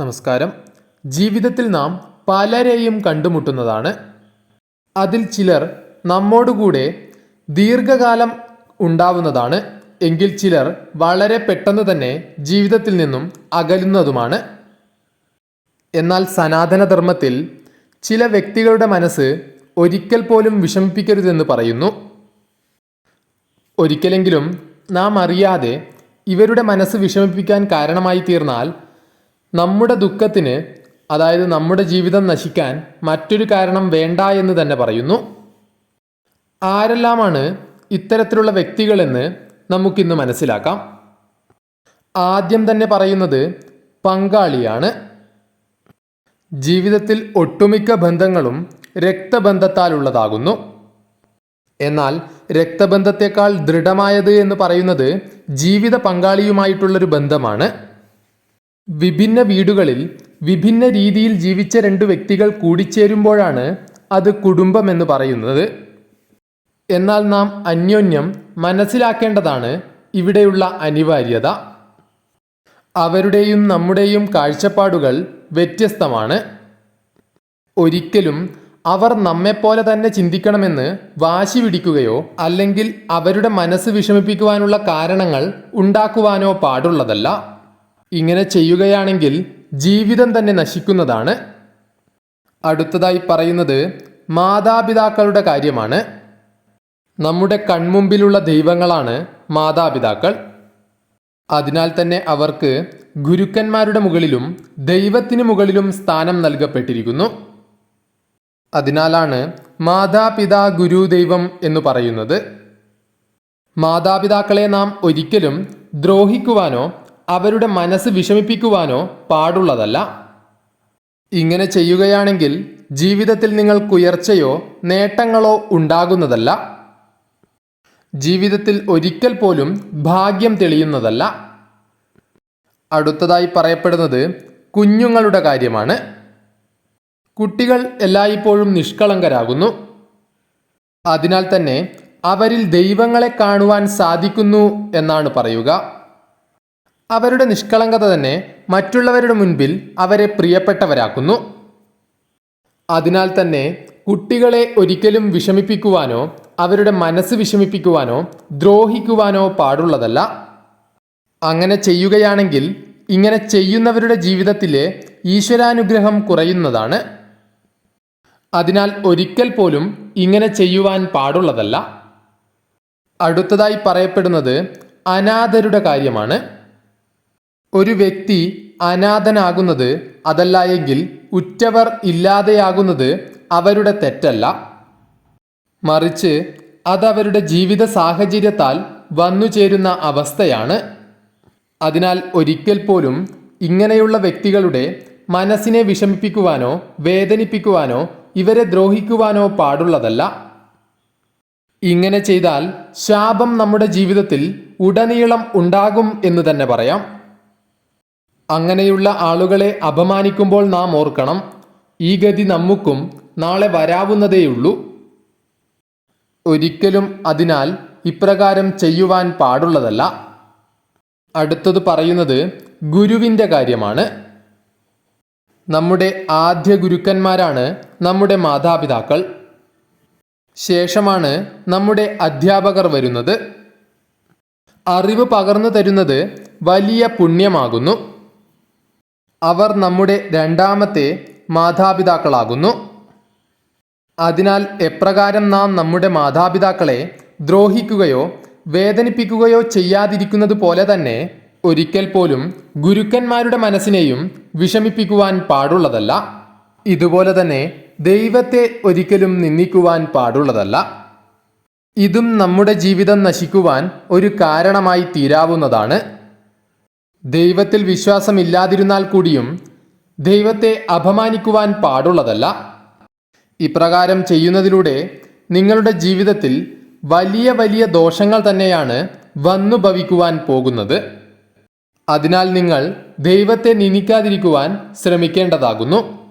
നമസ്കാരം. ജീവിതത്തിൽ നാം പലരെയും കണ്ടുമുട്ടുന്നതാണ്. അതിൽ ചിലർ നമ്മോടുകൂടെ ദീർഘകാലം ഉണ്ടാവുന്നതാണ്. എങ്കിൽ ചിലർ വളരെ പെട്ടെന്ന് തന്നെ ജീവിതത്തിൽ നിന്നും അകലുന്നതുമാണ്. എന്നാൽ സനാതനധർമ്മത്തിൽ ചില വ്യക്തികളുടെ മനസ്സ് ഒരിക്കൽ പോലും വിഷമിപ്പിക്കരുതെന്ന് പറയുന്നു. ഒരിക്കലെങ്കിലും നാം അറിയാതെ ഇവരുടെ മനസ്സ് വിഷമിപ്പിക്കാൻ കാരണമായി തീർന്നാൽ നമ്മുടെ ദുഃഖത്തിന് അതായത് നമ്മുടെ ജീവിതം നശിക്കാൻ മറ്റൊരു കാരണം വേണ്ട എന്ന് തന്നെ പറയുന്നു. ആരെല്ലാമാണ് ഇത്തരത്തിലുള്ള വ്യക്തികളെന്ന് നമുക്കിന്ന് മനസ്സിലാക്കാം. ആദ്യം തന്നെ പറയുന്നത് പങ്കാളിയാണ്. ജീവിതത്തിൽ ഒട്ടുമിക്ക ബന്ധങ്ങളും രക്തബന്ധത്താലുള്ളതാകുന്നു. എന്നാൽ രക്തബന്ധത്തെക്കാൾ ദൃഢമായത് എന്ന് പറയുന്നത് ജീവിത പങ്കാളിയുമായിട്ടുള്ളൊരു ബന്ധമാണ്. വിഭിന്ന വീടുകളിൽ വിഭിന്ന രീതിയിൽ ജീവിച്ച രണ്ട് വ്യക്തികൾ കൂടിച്ചേരുമ്പോഴാണ് അത് കുടുംബം എന്ന് പറയുന്നത്. എന്നാൽ നാം അന്യോന്യം മനസ്സിലാക്കേണ്ടതാണ് ഇവിടെയുള്ള അനിവാര്യത. അവരുടെയും നമ്മുടെയും കാഴ്ചപ്പാടുകൾ വ്യത്യസ്തമാണ്. ഒരിക്കലും അവർ നമ്മെപ്പോലെ തന്നെ ചിന്തിക്കണമെന്ന് വാശി പിടിക്കുകയോ അല്ലെങ്കിൽ അവരുടെ മനസ്സ് വിഷമിപ്പിക്കുവാനുള്ള കാരണങ്ങൾ ഉണ്ടാക്കുവാനോ പാടുള്ളതല്ല. ഇങ്ങനെ ചെയ്യുകയാണെങ്കിൽ ജീവിതം തന്നെ നശിക്കുന്നതാണ്. അടുത്തതായി പറയുന്നത് മാതാപിതാക്കളുടെ കാര്യമാണ്. നമ്മുടെ കൺമുമ്പിലുള്ള ദൈവങ്ങളാണ് മാതാപിതാക്കൾ. അതിനാൽ തന്നെ അവർക്ക് ഗുരുക്കന്മാരുടെ മുകളിലും ദൈവത്തിനു മുകളിലും സ്ഥാനം നൽകപ്പെട്ടിരിക്കുന്നു. അതിനാലാണ് മാതാപിതാ ഗുരു ദൈവം എന്ന് പറയുന്നത്. മാതാപിതാക്കളെ നാം ഒരിക്കലും ദ്രോഹിക്കുവാനോ അവരുടെ മനസ്സ് വിഷമിപ്പിക്കുവാനോ പാടുള്ളതല്ല. ഇങ്ങനെ ചെയ്യുകയാണെങ്കിൽ ജീവിതത്തിൽ നിങ്ങൾക്ക് ഉയർച്ചയോ നേട്ടങ്ങളോ ഉണ്ടാകുന്നതല്ല. ജീവിതത്തിൽ ഒരിക്കൽ പോലും ഭാഗ്യം തെളിയുന്നതല്ല. അടുത്തതായി പറയപ്പെടുന്നത് കുഞ്ഞുങ്ങളുടെ കാര്യമാണ്. കുട്ടികൾ എല്ലായ്പ്പോഴും നിഷ്കളങ്കരാകുന്നു. അതിനാൽ തന്നെ അവരിൽ ദൈവങ്ങളെ കാണുവാൻ സാധിക്കുന്നു എന്നാണ് പറയുക. അവരുടെ നിഷ്കളങ്കത തന്നെ മറ്റുള്ളവരുടെ മുൻപിൽ അവരെ പ്രിയപ്പെട്ടവരാക്കുന്നു. അതിനാൽ തന്നെ കുട്ടികളെ ഒരിക്കലും വിഷമിപ്പിക്കുവാനോ അവരുടെ മനസ്സ് വിഷമിപ്പിക്കുവാനോ ദ്രോഹിക്കുവാനോ പാടുള്ളതല്ല. അങ്ങനെ ചെയ്യുകയാണെങ്കിൽ ഇങ്ങനെ ചെയ്യുന്നവരുടെ ജീവിതത്തിലെ ഈശ്വരാനുഗ്രഹം കുറയുന്നതാണ്. അതിനാൽ ഒരിക്കൽ പോലും ഇങ്ങനെ ചെയ്യുവാൻ പാടുള്ളതല്ല. അടുത്തതായി പറയപ്പെടുന്നത് അനാഥരുടെ കാര്യമാണ്. ഒരു വ്യക്തി അനാഥനാകുന്നത് അതല്ല എങ്കിൽ ഉറ്റവർ ഇല്ലാതെയാകുന്നത് അവരുടെ തെറ്റല്ല. മറിച്ച് അതവരുടെ ജീവിത സാഹചര്യത്താൽ വന്നു ചേരുന്ന അവസ്ഥയാണ്. അതിനാൽ ഒരിക്കൽ പോലും ഇങ്ങനെയുള്ള വ്യക്തികളുടെ മനസ്സിനെ വിഷമിപ്പിക്കുവാനോ വേദനിപ്പിക്കുവാനോ ഇവരെ ദ്രോഹിക്കുവാനോ പാടുള്ളതല്ല. ഇങ്ങനെ ചെയ്താൽ ശാപം നമ്മുടെ ജീവിതത്തിൽ ഉടനീളം ഉണ്ടാകും എന്ന് തന്നെ പറയാം. അങ്ങനെയുള്ള ആളുകളെ അപമാനിക്കുമ്പോൾ നാം ഓർക്കണം ഈ ഗതി നമുക്കും നാളെ വരാവുന്നതേയുള്ളൂ. ഒരിക്കലും അതിനാൽ ഇപ്രകാരം ചെയ്യുവാൻ പാടുള്ളതല്ല. അടുത്തത് പറയുന്നത് ഗുരുവിന്റെ കാര്യമാണ്. നമ്മുടെ ആദ്യ ഗുരുക്കന്മാരാണ് നമ്മുടെ മാതാപിതാക്കൾ. ശേഷമാണ് നമ്മുടെ അധ്യാപകർ വരുന്നത്. അറിവ് പകർന്നു തരുന്നത് വലിയ പുണ്യമാകുന്നു. അവർ നമ്മുടെ രണ്ടാമത്തെ മാതാപിതാക്കളാകുന്നു. അതിനാൽ എപ്രകാരം നാം നമ്മുടെ മാതാപിതാക്കളെ ദ്രോഹിക്കുകയോ വേദനിപ്പിക്കുകയോ ചെയ്യാതിരിക്കുന്നത് പോലെ തന്നെ ഒരിക്കൽ പോലും ഗുരുക്കന്മാരുടെ മനസ്സിനെയും വിഷമിപ്പിക്കുവാൻ പാടുള്ളതല്ല. ഇതുപോലെ തന്നെ ദൈവത്തെ ഒരിക്കലും നിന്ദിക്കുവാൻ പാടുള്ളതല്ല. ഇതും നമ്മുടെ ജീവിതം നശിക്കുവാൻ ഒരു കാരണമായി തീരാവുന്നതാണ്. ദൈവത്തിൽ വിശ്വാസമില്ലാതിരുന്നാൽ കൂടിയും ദൈവത്തെ അപമാനിക്കുവാൻ പാടുള്ളതല്ല. ഇപ്രകാരം ചെയ്യുന്നതിലൂടെ നിങ്ങളുടെ ജീവിതത്തിൽ വലിയ വലിയ ദോഷങ്ങൾ തന്നെയാണ് വന്നു ഭവിക്കുവാൻ പോകുന്നത്. അതിനാൽ നിങ്ങൾ ദൈവത്തെ നിന്ദിക്കാതിരിക്കുവാൻ ശ്രമിക്കേണ്ടതാകുന്നു.